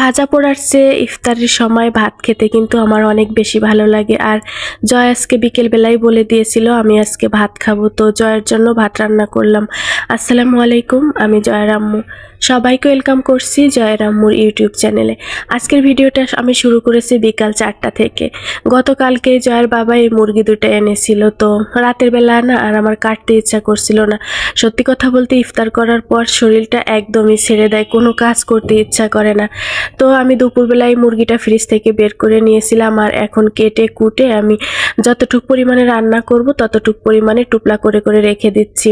ভাজা পোড়ার চেয়ে ইফতারের সময় ভাত খেতে কিন্তু আমার অনেক বেশি ভালো লাগে। আর জয় আজকে বিকেলবেলায় বলে দিয়েছিল, আমি আজকে ভাত খাব। তো জয়ের জন্য ভাত রান্না করলাম। আসসালামু আলাইকুম, আমি জয়ের আম্মু। সবাইকে ওয়েলকাম করছি জয়ের আম্মুর ইউটিউব চ্যানেলে। আজকের ভিডিওটা আমি শুরু করেছি বিকাল চারটা থেকে। গতকালকে জয়ের বাবা এই মুরগি দুটো এনেছিল, তো রাতের বেলা না আর আমার কাটতে ইচ্ছা করছিল না। সত্যি কথা বলতে ইফতার করার পর শরীরটা একদমই ছেড়ে দেয়, কোনো কাজ করতে ইচ্ছা করে না। তো আমি দুপুরবেলায় মুরগিটা ফ্রিজ থেকে বের করে নিয়েছিলাম আর এখন কেটে কুটে আমি যতটুক পরিমাণে রান্না করব ততটুক পরিমাণে টুপলা করে করে রেখে দিচ্ছি।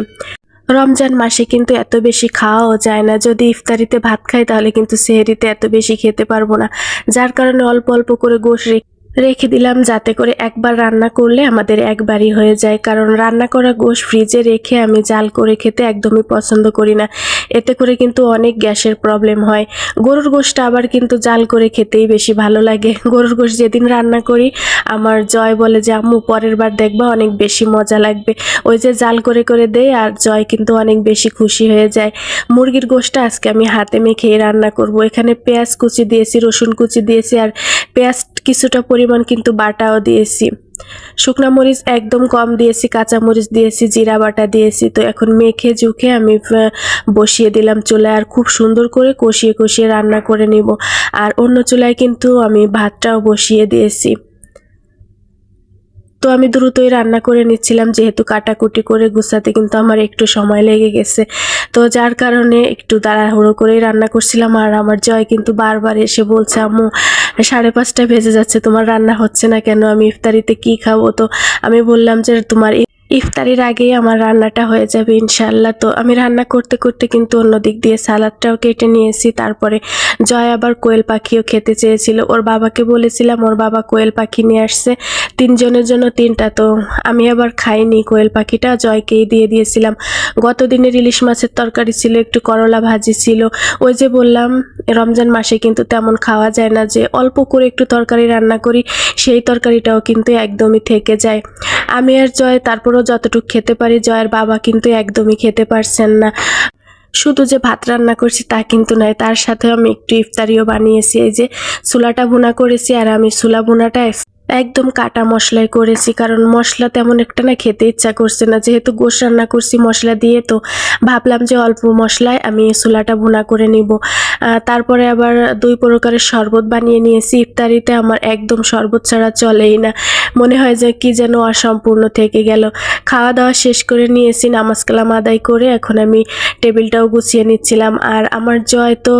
রমজান মাসে কিন্তু এত বেশি খাওয়াও যায় না। যদি ইফতারিতে ভাত খাই তাহলে কিন্তু সেহেরিতে এত বেশি খেতে পারব না। যার কারণে অল্প অল্প করে গোশ রেখে রেখে দিলাম যাতে করে একবার রান্না করলে আমাদের একবারই হয়ে যায়। কারণ রান্না করা গোশ ফ্রিজে রেখে আমি জাল করে খেতে একদমই পছন্দ করি না। এতে করে কিন্তু অনেক গ্যাসের প্রবলেম হয়। গরুর গোশটা আবার কিন্তু জাল করে খেতেই বেশি ভালো লাগে। গরুর গোশ যেদিন রান্না করি, আমার জয় বলে যে, আম্মু, পরের বার দেখবা অনেক বেশি মজা লাগবে। ওই যে জাল করে করে দেয় আর জয় কিন্তু অনেক বেশি খুশি হয়ে যায়। মুরগির গোশটা আজকে আমি হাতে মেখেই রান্না করব। এখানে পেঁয়াজ কুচি দিয়েছি, রসুন কুচি দিয়েছি আর পেঁয়াজ কিছুটা পরিমাণ কিন্তু বাটাও দিয়েছি। শুকনা মরিচ একদম কম দিয়েছি, কাঁচা মরিচ দিয়েছি, জিরা বাটা দিয়েছি। তো এখন মেখে জুখে আমি বসিয়ে দিলাম চুলায় আর খুব সুন্দর করে কষিয়ে কষিয়ে রান্না করে নিব। আর অন্য চুলায় কিন্তু আমি ভাতটাও বসিয়ে দিয়েছি। তো আমি দ্রুতই রান্না করে নিচ্ছিলাম, যেহেতু কাটাকুটি করে গুছাতে কিন্তু আমার একটু সময় লেগে গেছে। তো যার কারণে একটু তাড়াহুড়ো করেই রান্না করছিলাম, আর আমার জয় কিন্তু বারবার এসে বলছে, আম্মু, সাড়ে পাঁচটা ভেজে যাচ্ছে, তোমার রান্না হচ্ছে না কেন? আমি ইফতারিতে কি খাব? তো আমি বললাম যে, তোমার ইফতারির আগেই আমার রান্নাটা হয়ে যাবে ইনশাল্লাহ তো আমি রান্না করতে করতে কিন্তু অন্য দিক দিয়ে সালাদটাও কেটে নিয়েছি। তারপরে জয় আবার কোয়েল পাখিও খেতে চেয়েছিল। ওর বাবাকে বলেছিলাম, ওর বাবা কোয়েল পাখি নিয়ে আসছে। তিনজনের জন্য তিনটা। তো আমি আবার খাইনি কোয়েল পাখিটা, জয়কেই দিয়ে দিয়েছিলাম। গত দিনের ইলিশ মাছের তরকারি ছিল, একটু করলা ভাজি ছিল। ওই যে বললাম, রমজান মাসে কিন্তু তেমন খাওয়া যায় না যে অল্প করে একটু তরকারি রান্না করি, সেই তরকারিটাও কিন্তু একদমই থেকে যায়। আমি আর জয় তারপরেও যতটুকু খেতে পারি, জয়ের বাবা কিন্তু একদমই খেতে পারছেন না। শুধু যে ভাত রান্না করছি তা কিন্তু নয়, তার সাথে আমি একটু ইফতারিও বানিয়েছি। এই যে চুলাটা ভুনা করেছি আর আমি চুলা ভুনাটা একদম কাটা মশলায় করেছি, কারণ মশলা তেমন একটা না খেতে ইচ্ছা করছে না। যেহেতু গোশ রান্না করছি মশলা দিয়ে, তো ভাবলাম যে অল্প মশলায় আমি চুলাটা ভুনা করে নিব। তারপরে আবার দুই প্রকারের শরবত বানিয়ে নিয়েছি। ইফতারিতে আমার একদম শরবত ছাড়া চলেই না। মনে হয় যে কি যেন অসম্পূর্ণ থেকে গেল। খাওয়া দাওয়া শেষ করে নিয়েছি, নামাজ কালাম আদায় করে এখন আমি টেবিলটাও গুছিয়ে নিচ্ছিলাম। আর আমার জয় তো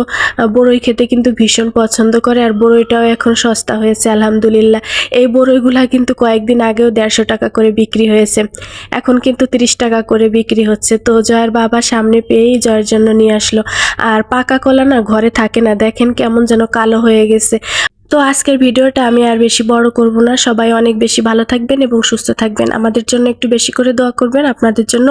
বড়ই খেতে কিন্তু ভীষণ পছন্দ করে আর বড়ইটাও এখন সস্তা হয়েছে, আলহামদুলিল্লাহ। এই বড়ইগুলা কিন্তু কয়েকদিন আগেও দেড়শো টাকা করে বিক্রি হয়েছে। এখন কিন্তু তিরিশ টাকা করে বিক্রি হচ্ছে। তো জয়ের বাবা সামনে পেয়েই জয়ের জন্য নিয়ে আসলো। আর পাকা কলা না ঘরে থাকে না। দেখেন কেমন যেন কালো হয়ে গেছে। তো আজকের ভিডিওটা আমি আর বেশি বড় করব না। সবাই অনেক বেশি ভালো থাকবেন এবং সুস্থ থাকবেন। আমাদের জন্য একটু বেশি করে দোয়া করবেন। আপনাদের জন্য